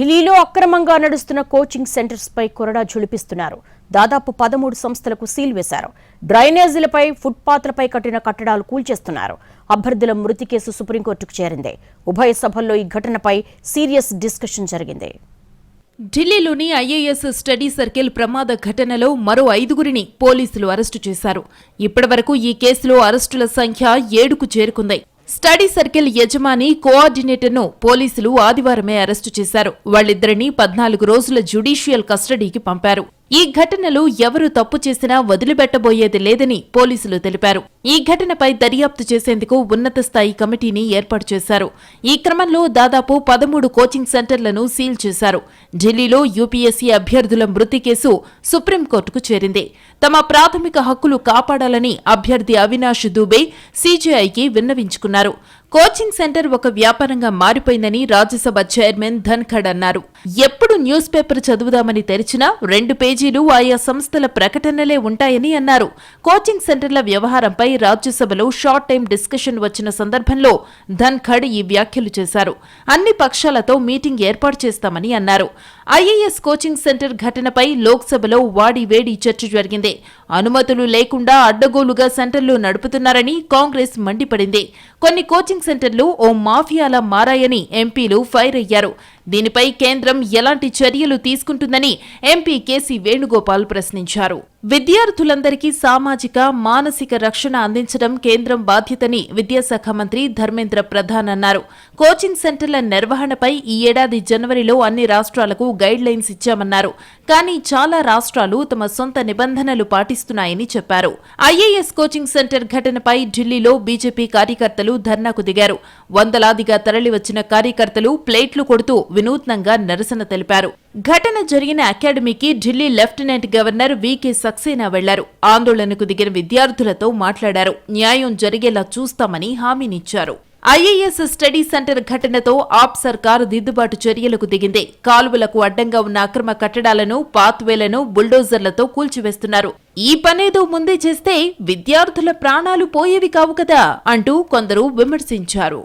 ఢిల్లీలో అక్రమంగా నడుస్తున్న కోచింగ్ సెంటర్స్ పై కొరడా ఝుళిపిస్తున్నారు. దాదాపు పదమూడు సంస్థలకు సీల్ వేశారు. డ్రైనేజీలపై ఫుట్పాత్లపై కట్టిన కట్టడాలు కూల్చేస్తున్నారు. అభ్యర్థుల మృతి కేసు సుప్రీంకోర్టుకు చేరింది. ఉభయ సభల్లో ఈ ఘటనపై సీరియస్ డిస్కషన్ జరిగింది. ఢిల్లీలోని ఐఏఎస్ స్టడీ సర్కిల్ ప్రమాద ఘటనలో మరో ఐదుగురిని పోలీసులు అరెస్టు చేశారు. ఇప్పటివరకు ఈ కేసులో అరెస్టుల సంఖ్య ఏడుకు చేరుకుంది. స్టడీ సర్కిల్ యజమాని కోఆర్డినేటర్ను పోలీసులు ఆదివారమే అరెస్టు చేశారు. వాళ్ళిద్దరిని పద్నాలుగు రోజుల జ్యుడీషియల్ కస్టడీకి పంపారు. ఈ ఘటనలో ఎవరు తప్పు చేసినా వదిలిపెట్టబోయేది లేదని పోలీసులు తెలిపారు. ఈ ఘటనపై దర్యాప్తు చేసేందుకు ఉన్నత స్థాయి కమిటీని ఏర్పాటు చేశారు. ఈ క్రమంలో దాదాపు పదమూడు కోచింగ్ సెంటర్లను సీల్ చేశారు. ఢిల్లీలో యూపీఎస్సీ అభ్యర్థుల మృతి కేసు సుప్రీంకోర్టుకు చేరింది. తమ ప్రాథమిక హక్కులు కాపాడాలని అభ్యర్థి అవినాష్ దూబే సీజీఐకి విన్నవించుకున్నారు. కోచింగ్ సెంటర్ ఒక వ్యాపారంగా మారిపోయిందని రాజ్యసభ చైర్మన్ ధన్ఖడ్ అన్నారు. ఎప్పుడు న్యూస్ పేపర్ చదువుదామని తెరిచినా రెండు పేజీలు ఆయా సంస్థల ప్రకటనలే ఉంటాయని అన్నారు. కోచింగ్ సెంటర్ల వ్యవహారంపై రాజ్యసభలో షార్ట్ టైం డిస్కషన్ వచ్చిన సందర్భంలో ధన్ఖడ్ ఈ వ్యాఖ్యలు చేశారు. అన్ని పక్షాలతో మీటింగ్ ఏర్పాటు చేస్తామని అన్నారు. ఐఏఎస్ కోచింగ్ సెంటర్ ఘటనపై లోక్సభలో వాడి వేడి చర్చ జరిగింది. అనుమతులు లేకుండా అడ్డగోలుగా సెంటర్లు నడుపుతున్నారని కాంగ్రెస్ మండిపడింది. కొన్ని కోచింగ్ సెంటర్లు ఓ మాఫియాలా మారాయని ఎంపీలు ఫైర్ అయ్యారు. దీనిపై కేంద్రం ఎలాంటి చర్యలు తీసుకుంటుందని ఎంపీ కేసీ వేణుగోపాల్ ప్రశ్నించారు. విద్యార్థులందరికీ సామాజిక మానసిక రక్షణ అందించడం కేంద్రం బాధ్యతని విద్యాశాఖ మంత్రి ధర్మేంద్ర ప్రధాన్ అన్నారు. కోచింగ్ సెంటర్ల నిర్వహణపై ఈ ఏడాది జనవరిలో అన్ని రాష్ట్రాలకు గైడ్ లైన్స్ ఇచ్చామన్నారు. కానీ చాలా రాష్ట్రాలు తమ సొంత నిబంధనలు పాటిస్తున్నాయని చెప్పారు. ఐఏఎస్ కోచింగ్ సెంటర్ ఘటనపై ఢిల్లీలో బీజేపీ కార్యకర్తలు ధర్నాకు దిగారు. వందలాదిగా తరలివచ్చిన కార్యకర్తలు ప్లేట్లు కొడుతూ వినూత్నంగా నిరసన తెలిపారు. ఘటన జరిగిన అకాడమీకి Delhi lieutenant governor V K Saxena వెళ్ళారు. ఆందోళనకు దిగిన విద్యార్థులతో మాట్లాడారు. న్యాయం జరిగేలా చూస్తామని హామీనిచ్చారు. ఐఏఎస్ స్టడీ సెంటర్ ఘటనతో ఆప్ సర్కార్ దిద్దుబాటు చర్యలకు దిగింది. కాలువలకు అడ్డంగా ఉన్న అక్రమ కట్టడాలను పాత్వేలను బుల్డోజర్లతో కూల్చివేస్తున్నారు. ఈ పనేదో ముందే చేస్తే విద్యార్థుల ప్రాణాలు పోయేవి కావు కదా అంటూ కొందరు విమర్శించారు.